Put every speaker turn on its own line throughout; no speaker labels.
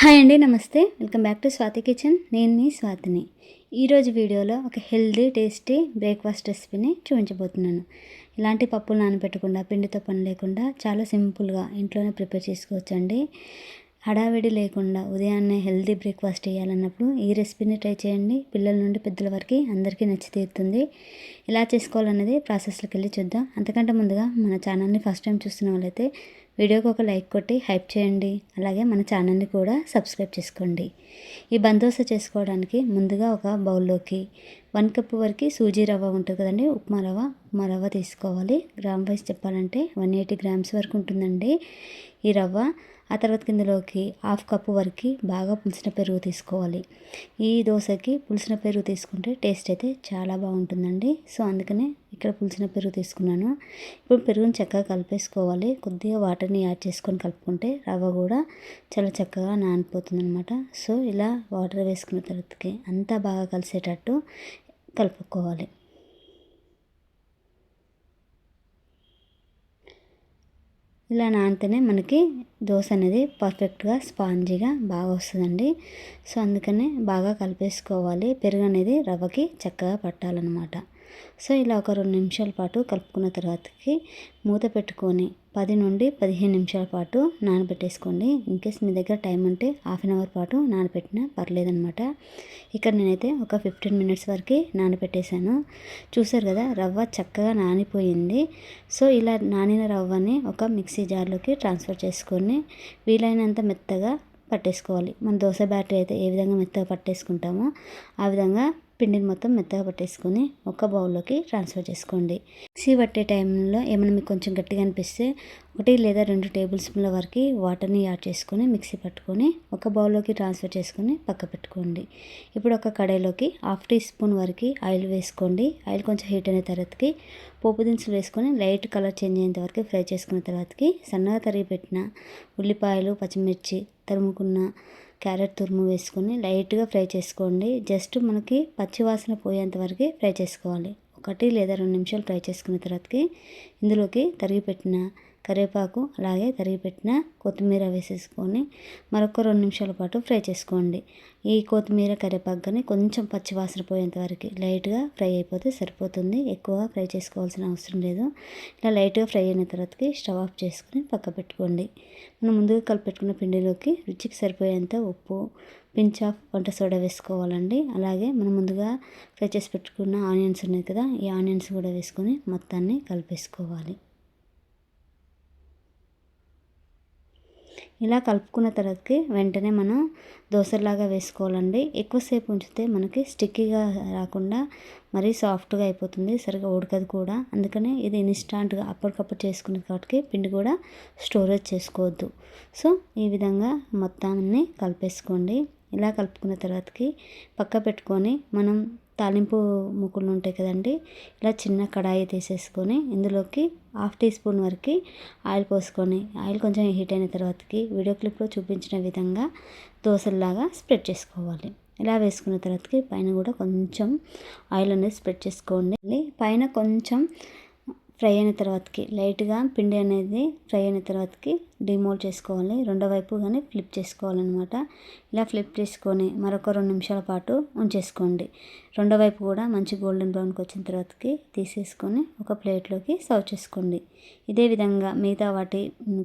Hi అండి నమస్తే. Welcome back to Swathi kitchen. నేను మీ స్వాతిని. ఈరోజు వీడియోలో ఒక హెల్దీ టేస్టీ బ్రేక్ఫాస్ట్ రెసిపీని చూపించబోతున్నాను. ఇలాంటి పప్పులు నానబెట్టకుండా పిండితో పని లేకుండా చాలా సింపుల్గా ఇంట్లోనే ప్రిపేర్ చేసుకోవచ్చండి. హడావిడి లేకుండా ఉదయాన్నే హెల్దీ బ్రేక్ఫాస్ట్ చేయాలన్నప్పుడు ఈ రెసిపీని ట్రై చేయండి. పిల్లల నుండి పెద్దల వరకు అందరికీ నచ్చి తీరుతుంది. ఎలా చేసుకోవాలన్నది ప్రాసెస్లోకి వెళ్ళి చూద్దాం. అంతకంటే ముందుగా మన ఛానల్ని ఫస్ట్ టైం చూస్తున్న వాళ్ళైతే వీడియోకి ఒక లైక్ కొట్టి హైప్ చేయండి. అలాగే మన ఛానల్ని కూడా సబ్స్క్రైబ్ చేసుకోండి. ఈ బందోస చేసుకోవడానికి ముందుగా ఒక బౌల్లోకి వన్ కప్ వరకు సూజీ రవ్వ ఉంటుంది కదండి ఉప్మా రవ్వ. ఉప్మా రవ్వ తీసుకోవాలి. గ్రామ్ వైజ్ చెప్పాలంటే వన్ ఎయిటీ గ్రామ్స్ వరకు ఉంటుందండి ఈ రవ్వ. ఆ తర్వాత కిందలోకి హాఫ్ కప్పు వరకు బాగా పులిసిన పెరుగు తీసుకోవాలి. ఈ దోశకి పులిసిన పెరుగు తీసుకుంటే టేస్ట్ అయితే చాలా బాగుంటుందండి. సో అందుకనే ఇక్కడ పులిసిన పెరుగు తీసుకున్నాను. ఇప్పుడు పెరుగుని చక్కగా కలిపేసుకోవాలి. కొద్దిగా వాటర్ని యాడ్ చేసుకొని కలుపుకుంటే రవ్వ కూడా చాలా చక్కగా నానిపోతుంది అనమాట సో ఇలా వాటర్ వేసుకున్న తర్వాతకి అంతా బాగా కలిసేటట్టు కలుపుకోవాలి. ఇలా నానితేనే మనకి దోశ అనేది పర్ఫెక్ట్గా స్పాంజీగా బాగా వస్తుందండి. సో అందుకనే బాగా కలిపేసుకోవాలి. పెరుగు అనేది రవ్వకి చక్కగా పట్టాలన్నమాట. సో ఇలా ఒక రెండు నిమిషాల పాటు కలుపుకున్న తర్వాతకి మూత పెట్టుకొని పది నుండి పదిహేను నిమిషాల పాటు నానబెట్టేసుకోండి. ఇన్కేస్ మీ దగ్గర టైం ఉంటే హాఫ్ అన్ అవర్ పాటు నానబెట్టినా పర్లేదనమాట ఇక్కడ నేనైతే ఒక ఫిఫ్టీన్ మినిట్స్ వరకు నానబెట్టేశాను. చూసారు కదా రవ్వ చక్కగా నానిపోయింది. సో ఇలా నానిన రవ్వని ఒక మిక్సీ జార్లోకి ట్రాన్స్ఫర్ చేసుకొని వీలైనంత మెత్తగా పట్టేసుకోవాలి. మన దోశ బ్యాటరీ అయితే ఏ విధంగా మెత్తగా పట్టేసుకుంటామో ఆ విధంగా పిండిని మొత్తం మెత్తగా పట్టేసుకొని ఒక బౌల్లోకి ట్రాన్స్ఫర్ చేసుకోండి. మిక్సీ పట్టే టైంలో ఏమైనా మీకు కొంచెం గట్టిగా అనిపిస్తే ఒకటి లేదా రెండు టేబుల్ స్పూన్ల వరకు వాటర్ని యాడ్ చేసుకొని మిక్సీ పట్టుకొని ఒక బౌల్లోకి ట్రాన్స్ఫర్ చేసుకొని పక్క పెట్టుకోండి. ఇప్పుడు ఒక కడాయిలోకి హాఫ్ టీ స్పూన్ వరకు ఆయిల్ వేసుకోండి. ఆయిల్ కొంచెం హీట్ అయిన తర్వాతకి పోపు దినుసులు వేసుకొని లైట్ కలర్ చేంజ్ అయ్యేంత వరకు ఫ్రై చేసుకున్న తర్వాతకి సన్నగా తరిగి పెట్టిన ఉల్లిపాయలు పచ్చిమిర్చి తరుముకున్న క్యారెట్ తురుము వేసుకొని లైట్గా ఫ్రై చేసుకోండి. జస్ట్ మనకి పచ్చివాసన పోయేంత వరకు ఫ్రై చేసుకోవాలి. ఒకటి లేదా రెండు నిమిషాలు ఫ్రై చేసుకున్న తర్వాతకి ఇందులోకి తరిగి పెట్టిన కరివేపాకు అలాగే తరిగిపెట్టిన కొత్తిమీర వేసేసుకొని మరొక రెండు నిమిషాల పాటు ఫ్రై చేసుకోండి. ఈ కొత్తిమీర కరివేపాకు కానీ కొంచెం పచ్చివాసన పోయేంత వరకు లైట్గా ఫ్రై అయిపోతే సరిపోతుంది. ఎక్కువగా ఫ్రై చేసుకోవాల్సిన అవసరం లేదు. ఇలా లైట్గా ఫ్రై అయిన తర్వాతకి స్టవ్ ఆఫ్ చేసుకుని పక్క పెట్టుకోండి. మనం ముందుగా కలిపెట్టుకున్న పిండిలోకి రుచికి సరిపోయేంత ఉప్పు పించ్ ఆఫ్ వంట సోడా వేసుకోవాలండి. అలాగే మనం ముందుగా ఫ్రై చేసి పెట్టుకున్న ఆనియన్స్ ఉన్నాయి కదా ఈ ఆనియన్స్ కూడా వేసుకొని మొత్తాన్ని కలిపేసుకోవాలి. ఇలా కలుపుకున్న తర్వాతకి వెంటనే మనం దోశలాగా వేసుకోవాలండి. ఎక్కువసేపు ఉంచితే మనకి స్టిక్కీగా రాకుండా మరీ సాఫ్ట్గా అయిపోతుంది సరిగా ఉడకదు కూడా. అందుకనే ఇది ఇన్స్టాంట్గా అప్పటికప్పుడు చేసుకునే కాబట్టి పిండి కూడా స్టోరేజ్ చేసుకోవద్దు. సో ఈ విధంగా మొత్తాన్ని కలిపేసుకోండి. ఇలా కలుపుకున్న తర్వాతకి పక్క పెట్టుకొని మనం తాలింపు ముక్కులు ఉంటాయి కదండి ఇలా చిన్న కడాయి తీసేసుకొని ఇందులోకి హాఫ్ టీ స్పూన్ వరకు ఆయిల్ పోసుకొని ఆయిల్ కొంచెం హీట్ అయిన తర్వాతకి వీడియో క్లిప్లో చూపించిన విధంగా దోశల్లాగా స్ప్రెడ్ చేసుకోవాలి. ఇలా వేసుకున్న తర్వాతకి పైన కూడా కొంచెం ఆయిల్ అనేది స్ప్రెడ్ చేసుకోండి. పైన కొంచెం ఫ్రై అయిన తర్వాతకి లైట్గా పిండి అనేది ఫ్రై అయిన తర్వాతకి డిమోల్డ్ చేసుకోవాలి. రెండో వైపు కానీ ఫ్లిప్ చేసుకోవాలన్నమాట. ఇలా ఫ్లిప్ చేసుకొని మరొక రెండు నిమిషాల పాటు ఉంచేసుకోండి. రెండో వైపు కూడా మంచి గోల్డెన్ బ్రౌన్కి వచ్చిన తర్వాతకి తీసేసుకొని ఒక ప్లేట్లోకి సర్వ్ చేసుకోండి. ఇదే విధంగా మిగతా వాటి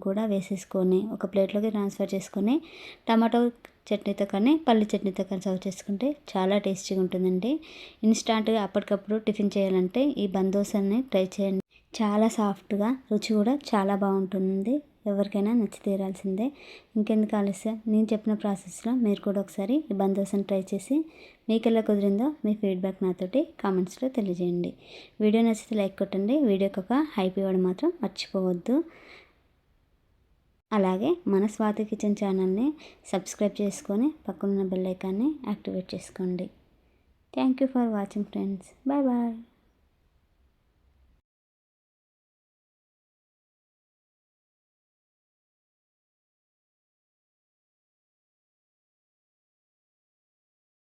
కూడా వేసేసుకొని ఒక ప్లేట్లోకి ట్రాన్స్ఫర్ చేసుకొని టమాటో చట్నీతో కానీ పల్లి చట్నీతో కానీ సర్వ్ చేసుకుంటే చాలా టేస్టీగా ఉంటుందండి. ఇన్స్టాంట్గా అప్పటికప్పుడు టిఫిన్ చేయాలంటే ఈ బందోసాన్ని ట్రై చేయండి. చాలా సాఫ్ట్గా రుచి కూడా చాలా బాగుంటుంది. ఎవరికైనా నచ్చి తీరాల్సిందే. ఇంకెందుకు ఆలస్యం? నేను చెప్పిన ప్రాసెస్లో మీరు కూడా ఒకసారి ఈ బందోసని ట్రై చేసి మీకు ఎలా కుదిరిందో మీ ఫీడ్బ్యాక్ నాతోటి కామెంట్స్లో తెలియజేయండి. వీడియో నచ్చితే లైక్ కొట్టండి. వీడియోకి ఒక హైప్ ఇవ్వడం మాత్రం మర్చిపోవద్దు. అలాగే మన స్వాతి కిచెన్ ఛానల్ని సబ్స్క్రైబ్ చేసుకొని పక్కనున్న బెల్ ఐకాన్ని యాక్టివేట్ చేసుకోండి. Thank you for watching friends. Bye bye.